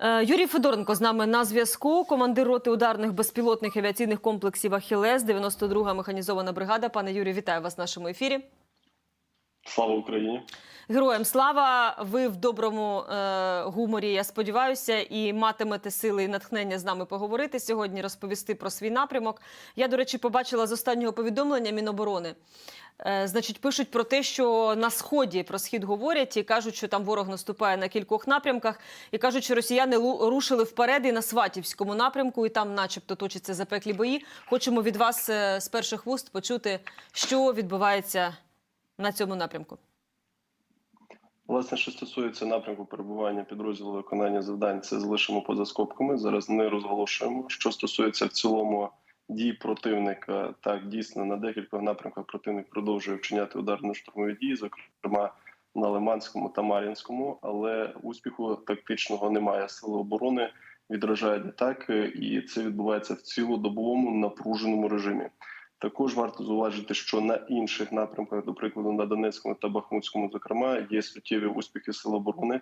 Е, Юрій Федоренко з нами на зв'язку. Командир роти ударних безпілотних авіаційних комплексів Ахілес, 92-га механізована бригада. Пане Юрію, вітаю вас в нашому ефірі. Слава Україні! Героям слава! Ви в доброму е, гуморі. Я сподіваюся, і матимете сили і натхнення з нами поговорити сьогодні, розповісти про свій напрямок. Я, до речі, побачила з останнього повідомлення Міноборони. Е, значить, пишуть про те, що на сході про схід говорять і кажуть, що там ворог наступає на кількох напрямках, і кажуть, що росіяни рушили вперед і на Сватівському напрямку, і там, начебто, точаться запеклі бої. Хочемо від вас е, з перших вуст почути, що відбувається на цьому напрямку. Власне, що стосується напрямку перебування підрозділу виконання завдань, це залишимо поза скобками. Зараз не розголошуємо. Що стосується в цілому дій противника, так дійсно на декількох напрямках противник продовжує вчиняти ударно-штурмові дії, зокрема на Лиманському та Мар'їнському, але успіху тактичного немає. Сили оборони відражають атаки, і це відбувається в цілодобовому напруженому режимі. Також варто зауважити, що на інших напрямках, до прикладу, на Донецькому та Бахмутському, зокрема, є суттєві успіхи сил оборони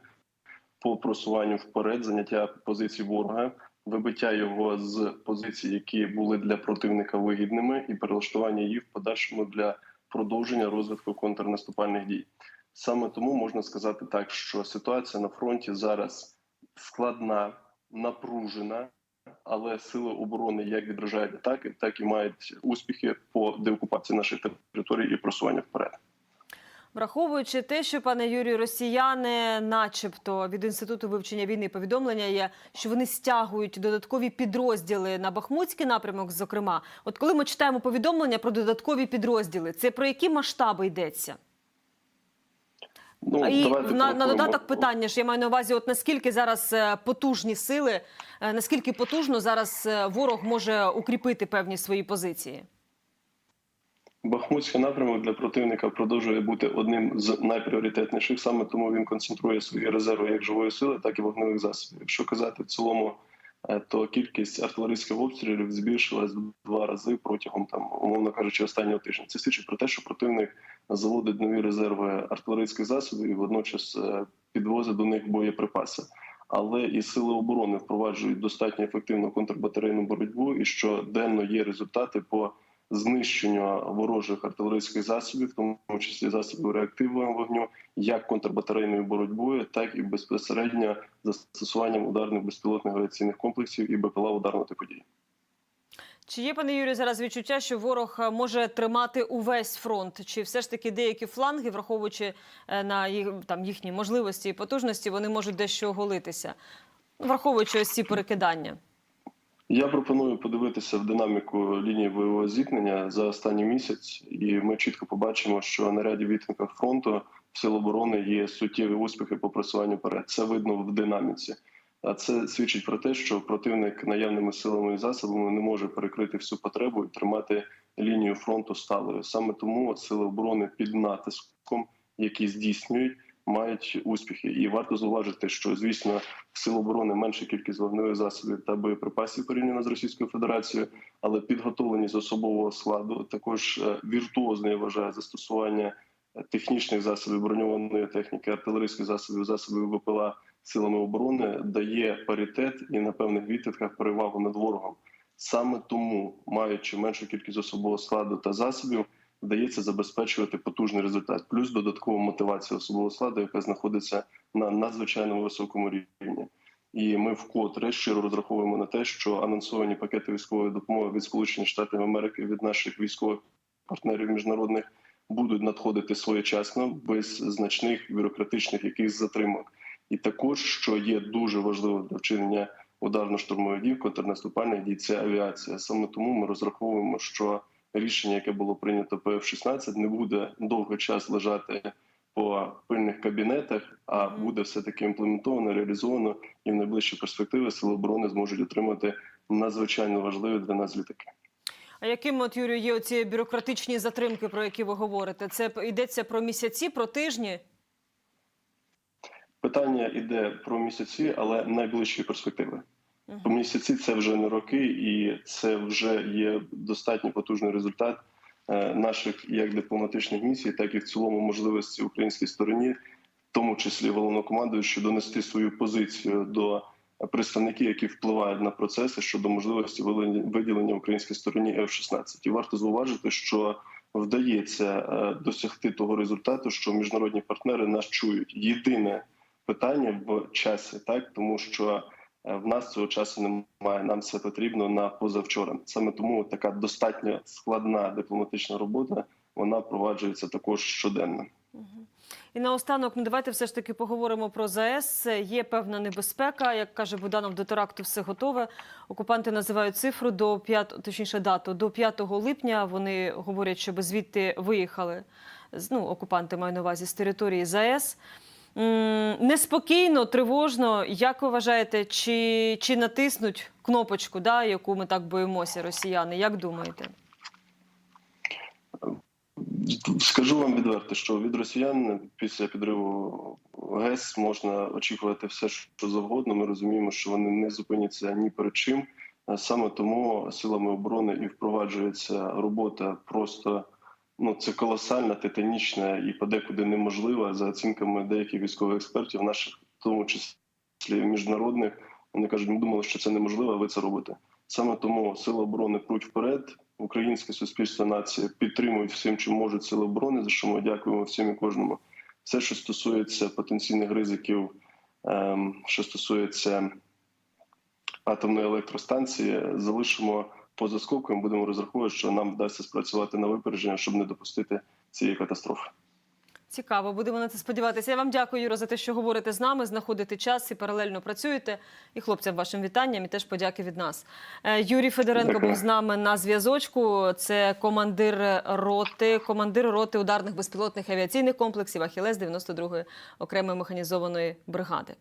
по просуванню вперед, заняття позицій ворога, вибиття його з позицій, які були для противника вигідними, і перелаштування їх в подальшому для продовження розвитку контрнаступальних дій. Саме тому можна сказати так, що ситуація на фронті зараз складна, напружена але сили оборони як відражають атаки, так і мають успіхи по деокупації нашої території і просування вперед. Враховуючи те, що пане Юрію, росіяни, начебто, від інституту вивчення війни повідомлення є, що вони стягують додаткові підрозділи на Бахмутський напрямок. Зокрема, от коли ми читаємо повідомлення про додаткові підрозділи, це про які масштаби йдеться? Ну і на, на додаток питання ж я маю на увазі, от наскільки зараз е, потужні сили, е, наскільки потужно зараз е, ворог може укріпити певні свої позиції? Бахмутський напрямок для противника продовжує бути одним з найпріоритетніших. Саме тому він концентрує свої резерви як живої сили, так і вогневих засобів. Якщо казати в цілому, то кількість артилерійських обстрілів збільшилась в два рази протягом там, умовно кажучи, останнього тижня. Це свідчить про те, що противник заводить нові резерви артилерійських засобів і водночас е, підвозить до них боєприпаси. Але і сили оборони впроваджують достатньо ефективну контрбатарейну боротьбу, і щоденно є результати по знищенню ворожих артилерійських засобів, в тому числі засобів реактивного вогню, як контрбатарейною боротьбою, так і безпосередньо застосуванням ударних безпілотних авіаційних комплексів і БПЛА ударного типу дії. Чи є, пане Юрію, зараз відчуття, що ворог е, може тримати увесь фронт? Чи все ж таки деякі фланги, враховуючи е, на їх там їхні можливості і потужності, вони можуть дещо оголитися, враховуючи ось ці перекидання? Я пропоную подивитися в динаміку лінії бойового зіткнення за останній місяць, і ми чітко побачимо, що на ряді відтинках фронту сил оборони є суттєві успіхи по просуванню вперед. Це видно в динаміці. А це свідчить про те, що противник наявними силами і засобами не може перекрити всю потребу і тримати лінію фронту сталою. Саме тому сили оборони під натиском, які здійснюють, мають успіхи. І варто зауважити, що звісно сил оборони менша кількість вогневих засобів та боєприпасів порівняно з Російською Федерацією, але підготовленість особового складу також е, віртуозно я вважаю застосування е, технічних засобів броньованої техніки, артилерійських засобів, засобів ВПЛА силами оборони дає паритет і на певних відтинках перевагу над ворогом. Саме тому, маючи меншу кількість особового складу та засобів, вдається забезпечувати потужний результат, плюс додаткова мотивація особового складу, яка знаходиться на надзвичайно високому рівні. І ми вкотре щиро розраховуємо на те, що анонсовані пакети військової допомоги від Сполучених Штатів Америки від наших військових партнерів міжнародних будуть надходити своєчасно без значних бюрократичних якихось затримок. І також, що є дуже важливо для вчинення ударно-штурмових дій, контрнаступальних дій, це авіація. Саме тому ми розраховуємо, що рішення, яке було прийнято по F-16, не буде довгий час лежати по пильних кабінетах, а буде все таки імплементовано, реалізовано, і в найближчі перспективи сили оборони зможуть отримати надзвичайно важливі для нас літаки. А яким от Юрію є оці бюрократичні затримки, про які ви говорите? Це йдеться про місяці, про тижні? Питання йде про місяці, але найближчі перспективи. Місяці це вже не роки, і це вже є достатньо потужний результат е, наших як дипломатичних місій, так і в цілому можливості українській стороні, в тому числі головнокомандуючи, донести свою позицію до представники, які впливають на процеси щодо можливості виділення- українській стороні F-16. І варто зауважити, що вдається е, досягти того результату, що міжнародні партнери нас чують. Єдине питання в часі, так тому що в нас цього часу немає. Нам все потрібно на позавчора. Саме тому така достатньо складна дипломатична робота вона проваджується також щоденно. І наостанок, ну давайте все ж таки поговоримо про ЗАЕС. Є певна небезпека. Як каже Буданов, до теракту все готове. Окупанти називають цифру до 5, точніше дату до 5 липня. Вони говорять, щоб звідти виїхали. Ну, окупанти маю на увазі з території ЗАЕС. Неспокійно, тривожно. Як ви вважаєте, чи, чи натиснуть кнопочку, да, яку ми так боїмося, росіяни? Як думаєте? Скажу вам відверто, що від росіян після підриву ГЕС можна очікувати все, що завгодно. Ми розуміємо, що вони не зупиняться ні перед чим. Саме тому силами оборони і впроваджується робота просто ну це колосальна, титанічна і подекуди неможлива за оцінками деяких військових експертів, наших в тому числі міжнародних. Вони кажуть, ми думали, що це неможливо, а ви це робите. Саме тому сили оборони пруть вперед. Українське суспільство нація підтримують всім, чим можуть сили оборони, за що ми дякуємо всім і кожному. Все, що стосується потенційних ризиків, ем, що стосується атомної електростанції, залишимо поза скобкою. Будемо розраховувати, що нам вдасться спрацювати на випередження, щоб не допустити цієї катастрофи. Цікаво, будемо на це сподіватися. Я вам дякую, Юро, за те, що говорите з нами, знаходите час і паралельно працюєте. І хлопцям вашим вітанням і теж подяки від нас. Е, Юрій Федоренко Дякую. був з нами на зв'язочку. Це командир роти, командир роти ударних безпілотних авіаційних комплексів Ахілес 92-ї окремої механізованої бригади.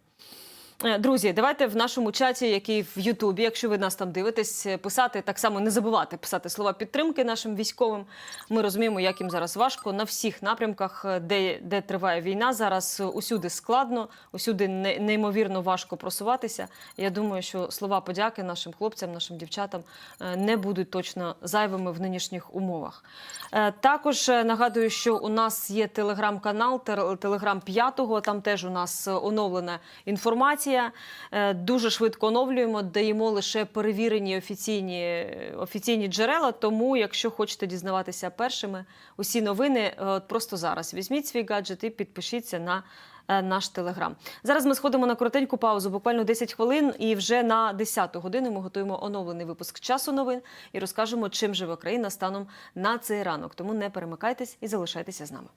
Е, Друзі, давайте в нашому чаті, який в Ютубі, якщо ви нас там дивитесь, писати так само не забувати писати слова підтримки нашим військовим. Ми розуміємо, як їм зараз важко на всіх напрямках, е, де, де триває війна. Зараз е, усюди складно, усюди неймовірно важко просуватися. Я думаю, що слова подяки нашим хлопцям, нашим дівчатам е, не будуть точно зайвими в нинішніх умовах. Е, Також е, нагадую, що у нас є телеграм-канал, телеграм п'ятого. Там теж у нас е, оновлена інформація. Е, Дуже швидко оновлюємо, даємо лише перевірені офіційні, офіційні джерела. Тому, якщо хочете дізнаватися першими, усі новини е, просто зараз візьміть свій гаджет і підпишіться на. е, Наш телеграм. Зараз ми сходимо на коротеньку паузу, буквально 10 хвилин, і вже на 10 годину ми готуємо оновлений випуск часу новин і розкажемо, чим живе країна станом на цей ранок. Тому не перемикайтесь і залишайтеся з нами.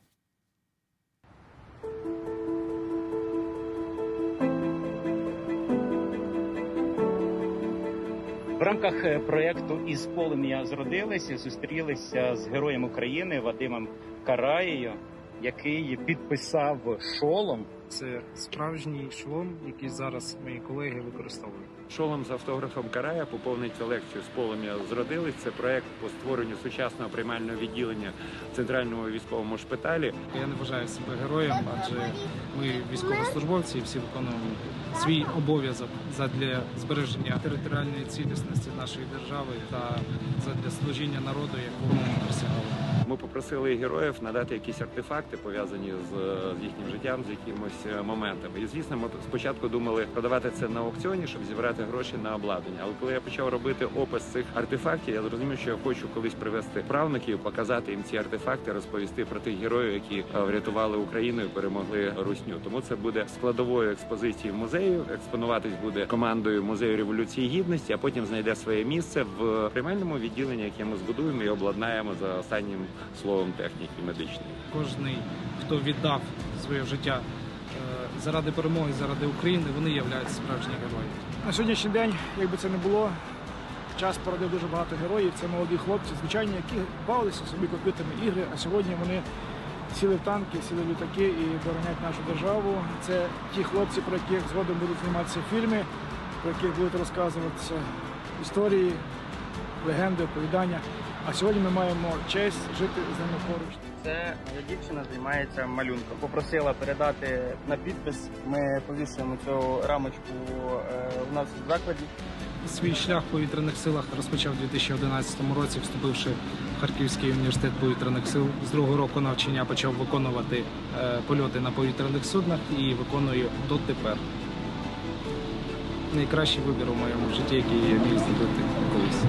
Рамках проекту проєкту із полум'я зродилися, зустрілися з героєм України Вадимом Караєю, який підписав шолом. Це справжній шолом, який зараз мої колеги використовують. Шолом з автографом Карая поповнить колекцію з полум'я зродились. Це проект по створенню сучасного приймального відділення в центральному військовому шпиталі. Я не вважаю себе героєм, адже ми військовослужбовці і всі виконуємо свій обов'язок задля збереження територіальної цілісності нашої держави та задля служіння народу, якому ми присягали. Ми попросили героїв надати якісь артефакти пов'язані з, з їхнім життям, з якимось е, моментами. І звісно, ми спочатку думали продавати це на аукціоні, щоб зібрати гроші на обладнання. Але коли я почав робити опис цих артефактів, я зрозумів, що я хочу колись привезти правнуків, показати їм ці артефакти, розповісти про тих героїв, які е, врятували Україну і перемогли русню. Тому це буде складовою експозиції музею. Експонуватись буде командою музею революції гідності, а потім знайде своє місце в приймальному відділенні, яке ми збудуємо і обладнаємо за останнім словом техніки медичної. Кожний, хто віддав своє життя е, заради перемоги, заради України, вони являються справжні герої. На сьогоднішній день, якби це не було, час породив дуже багато героїв. Це молоді хлопці, звичайні, які бавилися собі комп'ютерні ігри, а сьогодні вони сіли в танки, сіли в літаки і боронять нашу державу. Це ті хлопці, про яких згодом будуть зніматися фільми, про яких будуть розказуватися історії, легенди, оповідання. А сьогодні ми маємо честь жити з ними поруч. Це моя дівчина займається малюнком. Попросила передати на підпис. Ми повісимо цю рамочку е, у нас в закладі. Свій шлях в повітряних силах розпочав у 2011 році, вступивши в Харківський університет повітряних сил. З другого року навчання почав виконувати е, польоти на повітряних суднах і виконую дотепер. найкращий вибір у моєму житті, який я міг зробити колись.